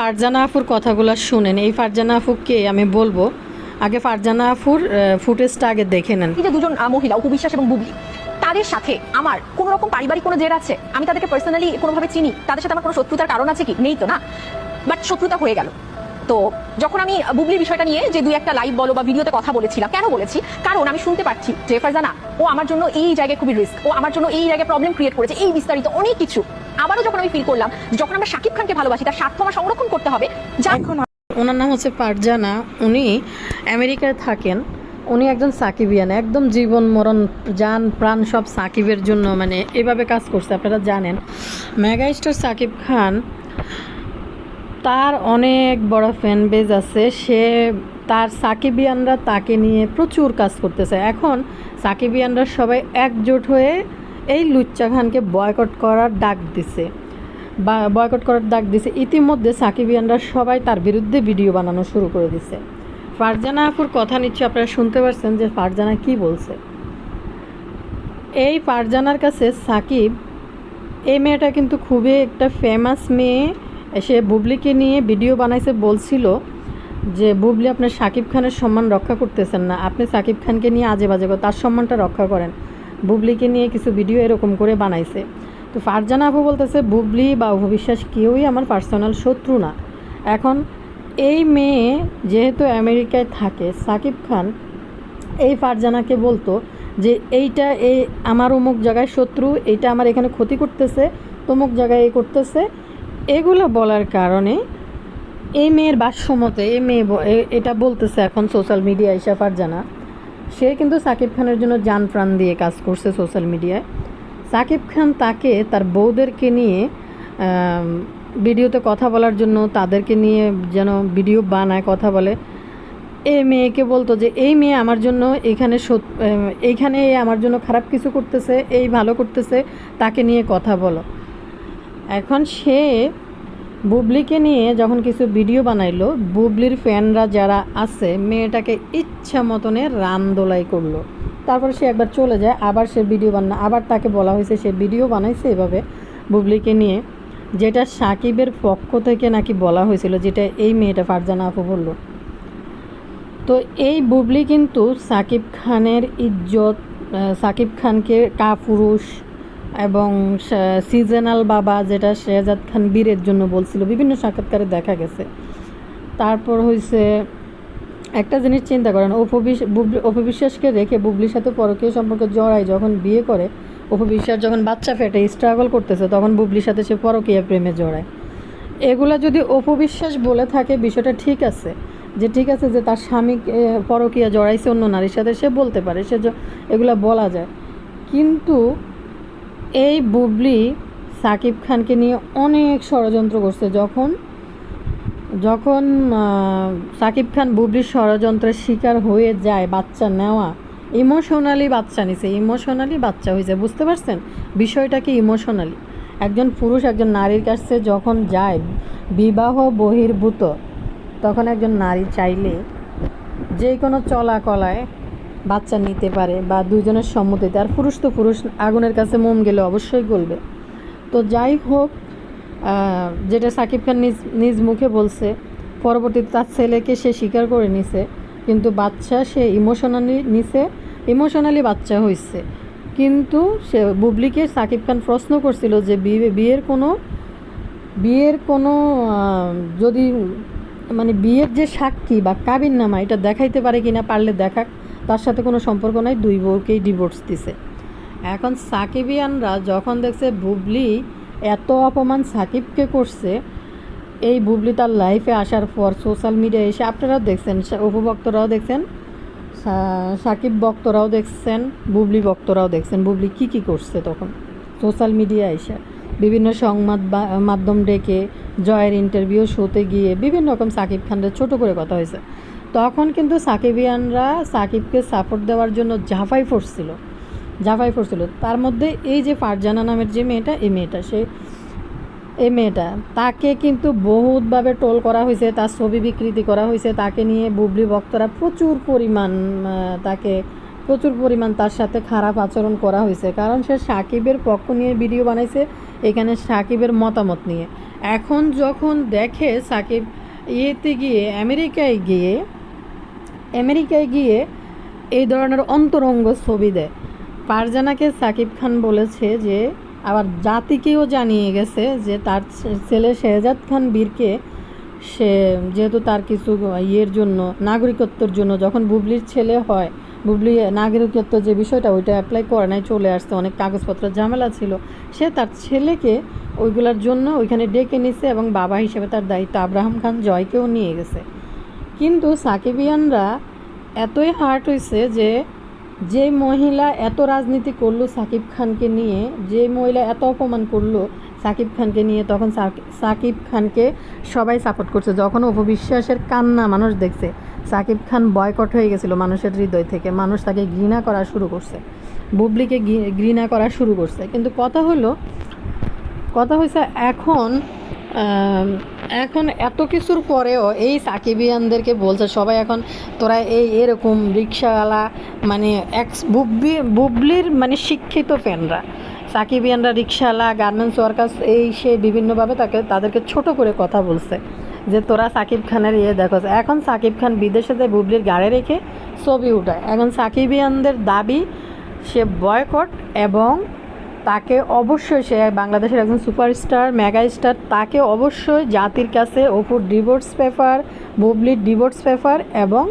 ফারজানা আফুর কথাগুলো শুনেন। এই ফারজানা আফুকে আমি বলব, আগে ফারজানা আফুর ফুটেজটা আগে দেখে নেন। এই যে দুজন মহিলা, উপবিশ্বাস এবং বুবলি, তাদের সাথে আমার কোন রকম পারিবারিক কোনো জের আছে? আমি তাদেরকে পার্সোনালি কোনোভাবে চিনি? তাদের সাথে আমার কোনো শত্রুতার কারণ আছে কি? নেই তো না? বাট শত্রুতা হয়ে গেল। তো যখন আমি বুবলির বিষয়টা নিয়ে যে দুই একটা লাইভ বলো বা ভিডিওতে কথা বলেছিলাম, কেন বলেছি? কারণ আমি শুনতে পাচ্ছি যে ফারজানা, ও আমার জন্য এই জায়গায় খুবই রিস্ক ও আমার জন্য এই জায়গায় প্রবলেম ক্রিয়েট করেছে, এই বিস্তারিত অনেক কিছু। আবারও যখন আমি ফিল করলাম, যখন আমরা শাকিব খানকে ভালোবাসি, তার স্বার্থ আমার সংরক্ষণ করতে হবে, যা এখন ওনার নাম হচ্ছে পারজানা। উনি আমেরিকায় থাকেন। উনি একজন সাকিবিয়ান, একদম জীবন মরণ, যান, প্রাণ সব সাকিবের জন্য মানে এভাবে কাজ করছে, আপনারা জানেন। মেগা স্টার সাকিব খান, তার অনেক বড় ফ্যান বেজ আছে। সে, তার সাকিবিয়ানরা তাকে নিয়ে প্রচুর কাজ করতেছে। এখন সাকিবিয়ানরা সবাই একজোট হয়ে এই লুচ্চা খানকে বয়কট করার ডাক দিছে। বা বয়কট করার ডাক দিছে। ইতিমধ্যে সাকিবিয়ানরা সবাই তার বিরুদ্ধে ভিডিও বানানো শুরু করে দিছে। ফারজানা আপুর কথা নিচ্ছে আপনারা শুনতে পারছেন যে ফারজানা কি বলছে। এই ফারজানার কাছে সাকিব, এই মেয়েটা কিন্তু খুবই একটা ফেমাস মেয়ে। সে বুবলিকে নিয়ে ভিডিও বানাইছে, বলছিল যে, বুবলি, আপনার সাকিব খানের সম্মান রক্ষা করতেছেন না। আপনি সাকিব খানকে নিয়ে আজে বাজে তার সম্মানটা রক্ষা করেন। বুবলিকে নিয়ে কিছু ভিডিও এরকম করে বানাইছে। তো ফারজানা আপু বলতেছে, বুবলি বা অভিশ্বাস কেউই আমার পার্সোনাল শত্রু না। এখন এই মেয়ে যেহেতু আমেরিকায় থাকে, সাকিব খান এই ফারজানাকে বলতো যে, এইটা এই আমার অমুক জায়গায় শত্রু, এইটা আমার এখানে ক্ষতি করতেছে, তমুক জায়গায় এই করতেছে। এগুলো বলার কারণে এই মেয়ের বাসমতে এই মেয়ে এটা বলতেছে এখন সোশ্যাল মিডিয়ায় ইশা ফারজানা। সে কিন্তু সাকিব খানের জন্য জান প্রাণ দিয়ে কাজ করছে সোশ্যাল মিডিয়ায়। সাকিব খান তাকে তার বউদেরকে নিয়ে ভিডিওতে কথা বলার জন্য তাদেরকে নিয়ে যেন ভিডিও বানায়, কথা বলে। এই মেয়েকে বলতো যে, এই মেয়ে আমার জন্য এখানে এইখানে আমার জন্য খারাপ কিছু করতেছে, এই ভালো করতেছে, তাকে নিয়ে কথা বলো। এখন সে বুবলিকে নিয়ে যখন কিছু ভিডিও বানাইলো, বুবলির ফ্যানরা যারা আছে, মেয়েটাকে ইচ্ছা মতনে রাম দোলাই করল। তারপর সে একবার চলে যায়, আবার সে ভিডিও বানা আবার তাকে বলা হয়েছে সে ভিডিও বানাইছে এভাবে বুবলিকে নিয়ে। যেটা সাকিবের পক্ষ থেকে নাকি বলা হয়েছিল, যেটা এই মেয়েটা ফারজানা আপু বলল। তো এই বুবলি কিন্তু সাকিব খানের ইজ্জত সাকিব খানকে কাপুরুষ এবং সিজনাল বাবা যেটা শেহজাদ খান বীরের জন্য বলছিল, বিভিন্ন সাক্ষাৎকারে দেখা গেছে। তারপর হয়েছে একটা জিনিস চিন্তা করেন অপবিশ্বাসকে রেখে বুবলির সাথে পরকীয় সম্পর্কে জড়ায় যখন বিয়ে করে অপবিশ্বাস যখন বাচ্চা ফেটে স্ট্রাগল করতেছে, তখন বুবলির সাথে সে পরকীয়া প্রেমে জড়ায়। এগুলা যদি অপবিশ্বাস বলে থাকে, বিষয়টা ঠিক আছে। যে ঠিক আছে যে তার স্বামী পরকীয়া জড়াইছে অন্য নারীর সাথে, সে বলতে পারে, সে এগুলা বলা যায়। কিন্তু এই বুবলি সাকিব খানকে নিয়ে অনেক ষড়যন্ত্র করছে। যখন যখন সাকিব খান বুবলির ষড়যন্ত্রের শিকার হয়ে যায় বাচ্চা নেওয়া, ইমোশনালি বাচ্চা নিছে, ইমোশনালি বাচ্চা হয়েছে, বুঝতে পারছেন? বিষয়টা কি ইমোশনালি? একজন পুরুষ একজন নারীর কাছে যখন যায়, বিবাহ বহির্ভূত, তখন একজন নারী চাইলে যে কোনো চলা কলায় বাচ্চা নিতে পারে বা দুজনের সম্মতিতে আর পুরুষ তো পুরুষ, আগুনের কাছে মোম গেলে অবশ্যই গলবে তো যাই হোক যেটা সাকিব খান নিজ নিজ মুখে বলছে, পরবর্তীতে তার ছেলেকে সে স্বীকার করে নিছে, কিন্তু বাচ্চা সে ইমোশনালি নিছে ইমোশনালি বাচ্চা হয়েছে কিন্তু সে বুবলিকে সাকিব খান প্রশ্ন করছিল যে বিয়ে, বিয়ের কোনো বিয়ের কোনো যদি মানে বিয়ের যে সাক্ষী বা কাবিন নামা, এটা দেখাইতে পারে কিনা, পারলে দেখাক। তার সাথে কোনো সম্পর্ক নাই, দুই বউকেই ডিভোর্স দিছে। এখন সাকিবিয়ানরা যখন দেখছে বুবলি এত অপমান সাকিবকে করছে, এই বুবলি তার লাইফে আসার পর সোশ্যাল মিডিয়ায় এসে আপনারাও দেখছেন উপভক্তরাও দেখছেন সাকিব ভক্তরাও দেখছেন, বুবলি ভক্তরাও দেখছেন, বুবলি কি কি করছে তখন সোশ্যাল মিডিয়ায় এসে। বিভিন্ন সংবাদ মাধ্যম ডেকে জয়ের ইন্টারভিউ শোতে গিয়ে বিভিন্ন রকম সাকিব খানদের ছোট করে কথা হয়েছে। তখন কিন্তু সাকিবিয়ানরা সাকিবকে সাপোর্ট দেওয়ার জন্য ঝাঁপাই পড়ছিল ঝাঁপাই পড়ছিল তার মধ্যে এই যে ফারজানা নামের যে মেয়েটা, এই মেয়েটা, সে এই মেয়েটা, তাকে কিন্তু বহুতভাবে টোল করা হয়েছে, তার ছবি বিকৃতি করা হয়েছে, তাকে নিয়ে বুবলি ভক্তরা প্রচুর পরিমাণ তাকে প্রচুর পরিমাণ তার সাথে খারাপ আচরণ করা হয়েছে। কারণ সে সাকিবের পক্ষ নিয়ে ভিডিও বানাইছে, এখানে সাকিবের মতামত নিয়ে। এখন যখন দেখে সাকিব ইয়েতে গিয়ে, আমেরিকায় গিয়ে আমেরিকায় গিয়ে এই ধরনের অন্তরঙ্গ ছবি দেয় পারজানাকে সাকিব খান বলেছে যে, আবার জাতিকেও জানিয়ে গেছে যে, তার ছেলে শেহজাদ খান বীরকে সে যেহেতু তার কিছু ইয়ের জন্য, নাগরিকত্বর জন্য যখন বুবলির ছেলে হয়, বুবলি নাগরিকত্ব যে বিষয়টা, ওইটা অ্যাপ্লাই করে নাই, চলে আসছে, অনেক কাগজপত্র ঝামেলা ছিল, সে তার ছেলেকে ওইগুলোর জন্য ওইখানে ডেকে নিছে এবং বাবা হিসেবে তার দায়িত্ব আব্রাহাম খান জয়কেও নিয়ে গেছে। কিন্তু সাকিবিয়ানরা এতই হার্ট হয়েছে যে যে মহিলা এত রাজনীতি করল সাকিব খানকে নিয়ে, যে মহিলা এত অপমান করল সাকিব খানকে নিয়ে, তখন সাকিব খানকে সবাই সাপোর্ট করছে। যখন অপবিশ্বাসের কান্না মানুষ দেখছে, সাকিব খান বয়কট হয়ে গেছিল মানুষের হৃদয় থেকে। মানুষ তাকে ঘৃণা করা শুরু করছে। বুবলিকে ঘৃণা করা শুরু করছে। কিন্তু কথা হলো, কথা হয়েছে এখন এখন এত কিছুর পরেও এই সাকিবিয়ানদেরকে বলছে, সবাই এখন তোরা এই এরকম রিক্সাওয়ালা মানে এক্স বুবলি, বুবলির মানে শিক্ষিত ফ্যানরা। সাকিবিয়ানরা রিক্সাওয়ালা গার্মেন্টস ওয়ার্কার্স এই সে বিভিন্নভাবে তাকে, তাদেরকে ছোট করে কথা বলছে যে তোরা সাকিব খানের ইয়ে দেখো এখন সাকিব খান বিদেশে যে বুবলির গাড়ে রেখে ছবি উঠায়। এখন সাকিবিয়ানদের দাবি, সে বয়কট এবং তাকে অবশ্যই সে বাংলাদেশের একজন সুপারস্টার মেগা স্টার তাকে অবশ্যই জাতির কাছে অপুর ডিভোর্স পেপার, বুবলির ডিভোর্স পেপার এবং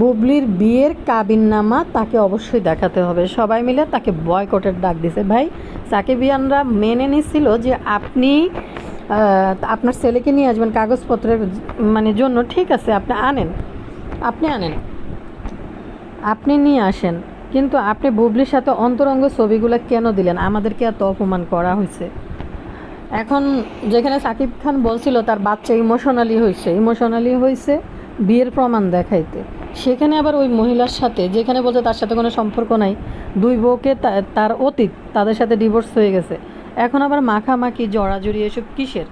বুবলির বিয়ের কাবিননামা তাকে অবশ্যই দেখাতে হবে। সবাই মিলে তাকে বয়কটের ডাক দিছে। ভাই, সাকিবিয়ানরা মেনে নিছিল যে আপনি আপনার ছেলেকে নিয়ে আসবেন কাগজপত্রের মানে জন্য। ঠিক আছে, আপনি আনেন। আপনি আনেন। আপনি নিয়ে আসেন। কিন্তু আপনি বুবলির সাথে অন্তরঙ্গ ছবিগুলো কেন দিলেন? আমাদেরকে এত অপমান করা হয়েছে। এখন যেখানে সাকিব খান বলছিল তার বাচ্চা ইমোশনালি হয়েছে ইমোশনালি হয়েছে বিয়ের প্রমাণ দেখাইতে। সেখানে আবার ওই মহিলার সাথে, যেখানে বলছে তার সাথে কোনো সম্পর্ক নাই, দুই বউকে তার অতীত, তাদের সাথে ডিভোর্স হয়ে গেছে। এখন আবার মাখামাখি, জড়াজড়ি এসব কিসের?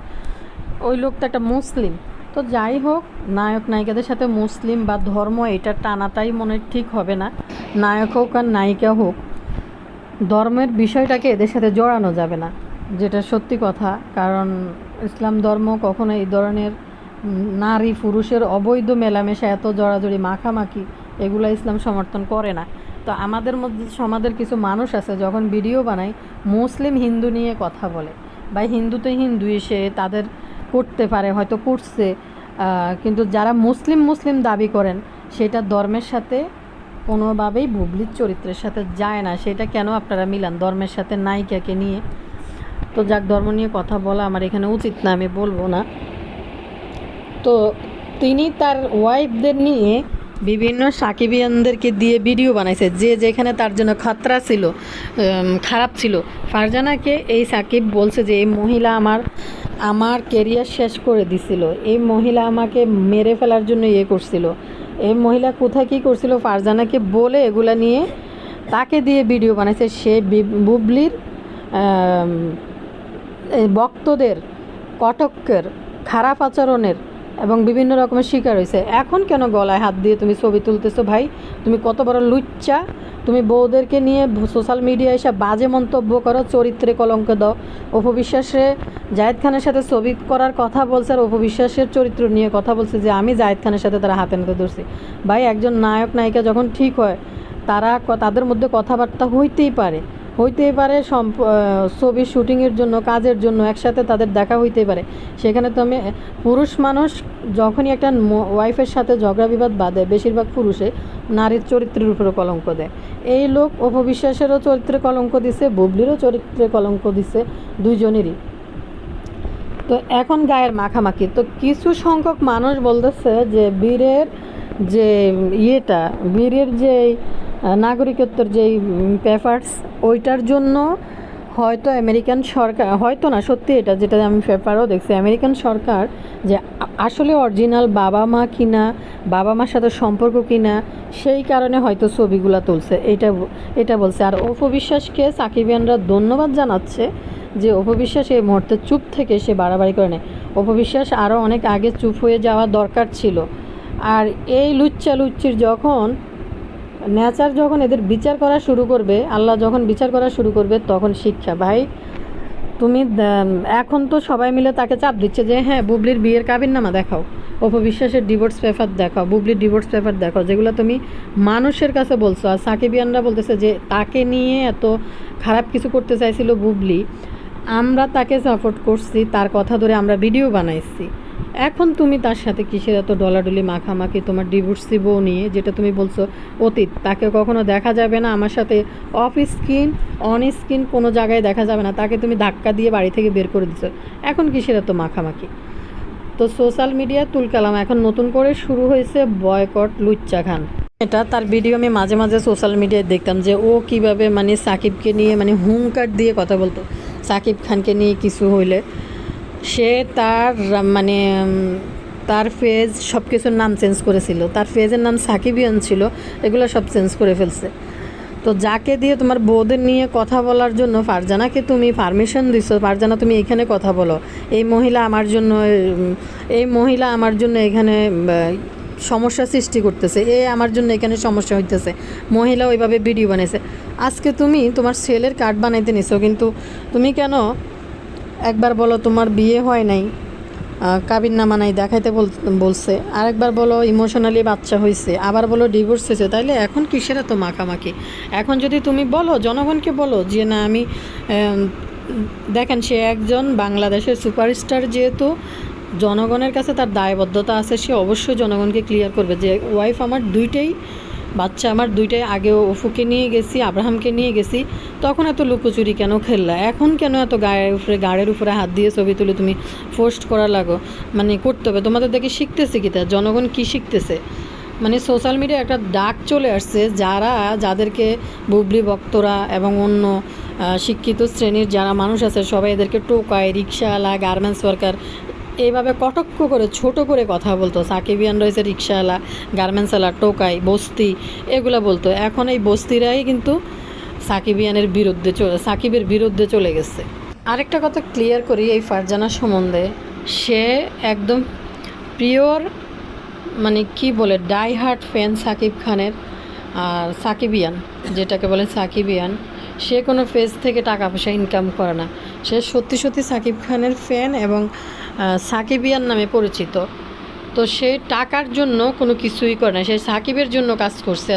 ওই লোকটা একটা মুসলিম। তো যাই হোক, নায়ক নায়িকাদের সাথে মুসলিম বা ধর্ম, এটা টানাটাই মনে ঠিক হবে না। নায়ক হোক আর নায়িকা হোক, ধর্মের বিষয়টাকে এদের সাথে জড়ানো যাবে না, যেটা সত্যি কথা। কারণ ইসলাম ধর্ম কখনো এই ধরনের নারী পুরুষের অবৈধ মেলামেশা, এত জড়াজড়ি, মাখামাখি, এগুলো ইসলাম সমর্থন করে না। তো আমাদের মধ্যে, সমাজের কিছু মানুষ আছে, যখন ভিডিও বানায়, মুসলিম হিন্দু নিয়ে কথা বলে, বা হিন্দুতে হিন্দু এসে তাদের করতে পারে, হয়তো করছে কিন্তু যারা মুসলিম মুসলিম দাবি করেন, সেটা ধর্মের সাথে কোনোভাবেই বুবলির চরিত্রের সাথে যায় না। সেটা কেন আপনারা মিলান? ধর্মের সাথে নায়িকাকে নিয়ে? তো যাক, ধর্ম নিয়ে কথা বলা আমার এখানে উচিত না, আমি বলব না। তো তিনি তার ওয়াইফদের নিয়ে বিভিন্ন সাকিবিয়ানদেরকে দিয়ে ভিডিও বানাইছে। যে যেখানে তার জন্য খতরা ছিল খারাপ ছিল। ফারজানাকে এই সাকিব বলছে যে, এই মহিলা আমার আমার কেরিয়ার শেষ করে দিছিল। এই মহিলা আমাকে মেরে ফেলার জন্য ইয়ে করছিল। এই মহিলা কোথায় কী করছিল ফারজানাকে বলে এগুলা নিয়ে তাকে দিয়ে ভিডিও বানাইছে। সে বুবলির ভক্তদের, কটকের, খারাপ আচরণের এবং বিভিন্ন রকমের শিকার হয়েছে। এখন কেন গলায় হাত দিয়ে তুমি ছবি তুলতেছো ভাই? তুমি কত বড় লুচ্চা। তুমি বউদেরকে নিয়ে সোশ্যাল মিডিয়ায় এসে বাজে মন্তব্য করো, চরিত্রে কলঙ্ক দাও। অপবিশ্বাসে জায়েদ খানের সাথে ছবি করার কথা বলছে আর অপবিশ্বাসের চরিত্র নিয়ে কথা বলছে যে, আমি জায়েদ খানের সাথে তারা হাতে নাতে ধরছি। ভাই, একজন নায়ক, নায়িকা যখন ঠিক হয়, তারা তাদের মধ্যে কথাবার্তা হইতেই পারে। হইতেই পারে সম্প- ছবির শুটিংয়ের জন্য, কাজের জন্য, একসাথে তাদের দেখা হইতেই পারে। সেখানে তো আমি, পুরুষ মানুষ যখনই একটা ওয়াইফের সাথে ঝগড়া বিবাদ বাঁধে, বেশিরভাগ পুরুষে নারীর চরিত্রের উপরে কলঙ্ক দেয়। এই লোক অপবিশ্বাসেরও চরিত্রে কলঙ্ক দিছে, বুবলিরও চরিত্রে কলঙ্ক দিছে, দুইজনেরই। তো এখন গায়ের মাখামাখি। তো কিছু সংখ্যক মানুষ বলতেছে যে বীরের যে ইয়েটা, বীরের যে নাগরিকত্বর যেই পেপারস ওইটার জন্য হয়তো আমেরিকান সরকার, হয়তো না, সত্যি এটা যেটা আমি পেপারও দেখছি, আমেরিকান সরকার যে আসলে অরিজিনাল বাবা মা কিনা, বাবা মার সাথে সম্পর্ক কিনা, সেই কারণে হয়তো ছবিগুলো তুলছে, এটা এটা বলছে। আর অপবিশ্বাসকে সাকিবিয়ানরা ধন্যবাদ জানাচ্ছে যে অপবিশ্বাস এই মুহূর্তে চুপ থেকে সে বাড়াবাড়ি করে নেয়। অপবিশ্বাস আরও অনেক আগে চুপ হয়ে যাওয়া দরকার ছিল। আর এই লুচ্চা লুচ্চির যখন, নেচার যখন এদের বিচার করা শুরু করবে, আল্লাহ যখন বিচার করা শুরু করবে, তখন শিক্ষা। ভাই, তুমি এখন তো সবাই মিলে তাকে চাপ দিচ্ছে যে হ্যাঁ বুবলির বিয়ের কাবিন নামা দেখাও। অপবিশ্বাসের ডিভোর্স পেপার দেখাও, বুবলির ডিভোর্স পেপার দেখাও, যেগুলো তুমি মানুষের কাছে বলছো। আর সাকিবিয়ানরা বলতেছে যে, তাকে নিয়ে এত খারাপ কিছু করতে চাইছিল বুবলি। আমরা তাকে সাপোর্ট করছি, তার কথা ধরে আমরা ভিডিও বানাইছি। এখন তুমি তার সাথে কিসের এত ডলাডলি মাখামাখি তোমার ডিভোর্সি বউ নিয়ে, যেটা তুমি বলছো, অতীত, তাকে কখনো দেখা যাবে না? আমার সাথে অফ স্ক্রিন অন স্ক্রিন কোনো জায়গায় দেখা যাবে না। তাকে তুমি ধাক্কা দিয়ে বাড়ি থেকে বের করে দিছো। এখন কিসের এত মাখামাখি? তো সোশ্যাল মিডিয়া তুলকালাম এখন নতুন করে শুরু হয়েছে বয়কট লুচ্চা খান। এটা তার ভিডিও আমি মাঝে মাঝে সোশ্যাল মিডিয়ায় দেখতাম যে ও কীভাবে মানে সাকিবকে নিয়ে মানে হুঙ্কার দিয়ে কথা বলতো। সাকিব খানকে নিয়ে কিছু হইলে, সে তার মানে তার ফেজ সব কিছুর নাম চেঞ্জ করেছিল। তার ফেজের নাম সাকিবিয়ান ছিল, এগুলো সব চেঞ্জ করে ফেলছে। তো যাকে দিয়ে তোমার বউদের নিয়ে কথা বলার জন্য, ফারজানাকে তুমি পারমিশন দিছো, ফারজানা তুমি এখানে কথা বলো। এই মহিলা আমার জন্য এই মহিলা আমার জন্য এখানে সমস্যা সৃষ্টি করতেছে। এ আমার জন্য এখানে সমস্যা হইতেছে। মহিলা ওইভাবে ভিডিও বানাইছে। আজকে তুমি তোমার সেলের কার্ড বানাইতে নিছো, কিন্তু তুমি কেন একবার বলো তোমার বিয়ে হয় নাই কাবির নামা নাই দেখাইতে বল, বলছে। আরেকবার বলো ইমোশনালি বাচ্চা হয়েছে আবার বলো ডিভোর্স হয়েছে তাইলে এখন কিসের এত মাখামাখি? এখন যদি তুমি বলো, জনগণকে বলো যে, না, আমি দেখেন সে একজন বাংলাদেশের সুপারস্টার যেহেতু জনগণের কাছে তার দায়বদ্ধতা আছে, সে অবশ্যই জনগণকে ক্লিয়ার করবে যে ওয়াইফ আমার দুইটাই, বাচ্চা আমার দুইটাই, আগে অফুকে নিয়ে গেছি, আব্রাহামকে নিয়ে গেছি, তখন এত লুকোচুরি কেন খেললা? এখন কেন এত গায়ের উপরে, গাড়ের উপরে হাত দিয়ে ছবি তুলে তুমি পোস্ট করা লাগো? মানে করতে হবে। তোমাদের দেখে শিখতেছে কি তা? জনগণ কি শিখতেছে? মানে সোশ্যাল মিডিয়া একটা ডাক চলে আসছে, যারা, যাদেরকে বুবলি ভক্তরা এবং অন্য শিক্ষিত শ্রেণির যারা মানুষ আছে, সবাই এদেরকে টোকায়, রিক্সাওয়ালা গার্মেন্টস ওয়ার্কার এইভাবে কটক্ষ করে, ছোট করে কথা বলতো। সাকিবিয়ান রয়েছে রিক্সাওয়ালা গার্মেন্টসওয়ালা, টোকাই, বস্তি, এগুলো বলতো। এখন এই বস্তিরাই কিন্তু সাকিবিয়ানের বিরুদ্ধে সাকিবের বিরুদ্ধে চলে গেছে। আরেকটা কথা ক্লিয়ার করি এই ফারজানা সম্বন্ধে। সে একদম পিওর মানে কি বলে ডাই হার্ট ফ্যান সাকিব খানের আর সাকিবিয়ান, যেটাকে বলে সাকিবিয়ান। সে কোনো ফেজ থেকে টাকা পয়সা ইনকাম করে না। সে সত্যি সত্যি সাকিব খানের ফ্যান এবং সাকিবিয়ান নামে পরিচিত। তো সে টাকার জন্য কোনো কিছুই করে না। সে সাকিবের জন্য কাজ করছে।